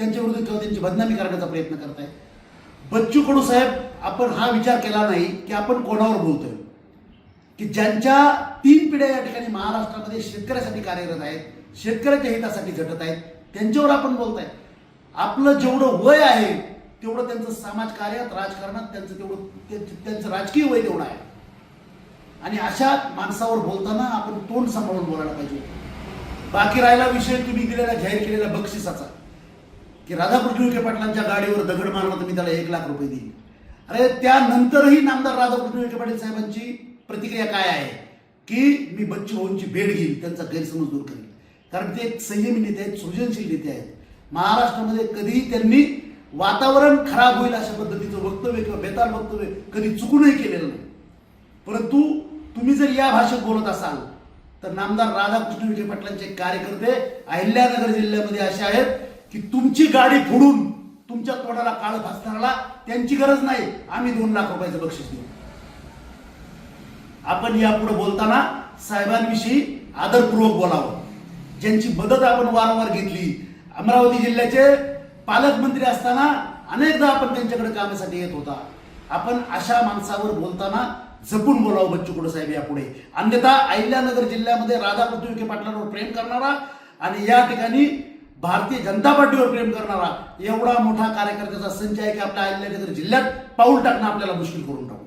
त्यांच्या विरुद्ध किंवा त्यांची बदनामी करण्याचा प्रयत्न करताय. बच्चू कडू साहेब आपण हा विचार केला नाही की आपण कोणावर बोलतोय? की ज्यांच्या तीन पिढ्या या ठिकाणी महाराष्ट्रामध्ये शेतकऱ्यासाठी कार्यरत आहेत शेतकऱ्याच्या हितासाठी झटत आहेत त्यांच्यावर आपण बोलताय. आपलं जेवढं वय आहे तेवढं त्यांचं समाजकार्यात राजकारणात त्यांचं तेवढं त्यांचं राजकीय वय तेवढं आहे. आणि अशा माणसावर बोलताना आपण तोंड सांभाळून बोलायला पाहिजे. बाकी राहिला विषय तुम्ही दिलेला जाहीर केलेला बक्षिसाचा. की राधाकृष्ण विखे पाटलांच्या गाडीवर दगड मारला तर मी त्याला एक लाख रुपये देईल अरे त्यानंतरही नामदार राधाकृष्ण विखे पाटील साहेबांची प्रतिक्रिया काय आहे? की मी बच्चू भाऊंची भेट घेईल त्यांचा गैरसमज दूर करेल कारण ते एक संयमी नेते आहेत सृजनशील नेते आहेत. महाराष्ट्रामध्ये कधीही त्यांनी वातावरण खराब होईल अशा पद्धतीचं वक्तव्य किंवा बेताल वक्तव्य कधी चुकूनही केलेलं नाही. परंतु तुम्ही जर या भाषेत बोलत असाल तर नामदार राधाकृष्ण विखे पाटलांचे कार्यकर्ते अहिल्यानगर जिल्ह्यामध्ये असे आहेत. की तुमची गाडी फोडून तुमच्या तोंडाला काळ फासणाऱ्याला त्यांची गरज नाही. आम्ही दोन लाख रुपयाचं बक्षीस देऊ. आपण यापुढे बोलताना साहेबांविषयी आदरपूर्वक बोलावं. ज्यांची मदत आपण वारंवार घेतली अमरावती जिल्ह्याचे पालकमंत्री असताना अनेकदा आपण त्यांच्याकडे कामासाठी येत होता. आपण अशा माणसावर बोलताना जपून बोलावं बच्चू कुडे साहेब यापुढे. अन्यथा अहिल्यानगर जिल्ह्यामध्ये राधाकृष्ण विखे पाटलांवर प्रेम करणारा आणि या ठिकाणी भारतीय जनता पार्टीवर प्रेम करणारा एवढा मोठा कार्यकर्त्याचा संच आहे की आपल्या अहिल्यानगर जिल्ह्यात पाऊल टाकणं आपल्याला मुश्किल करून टाकू.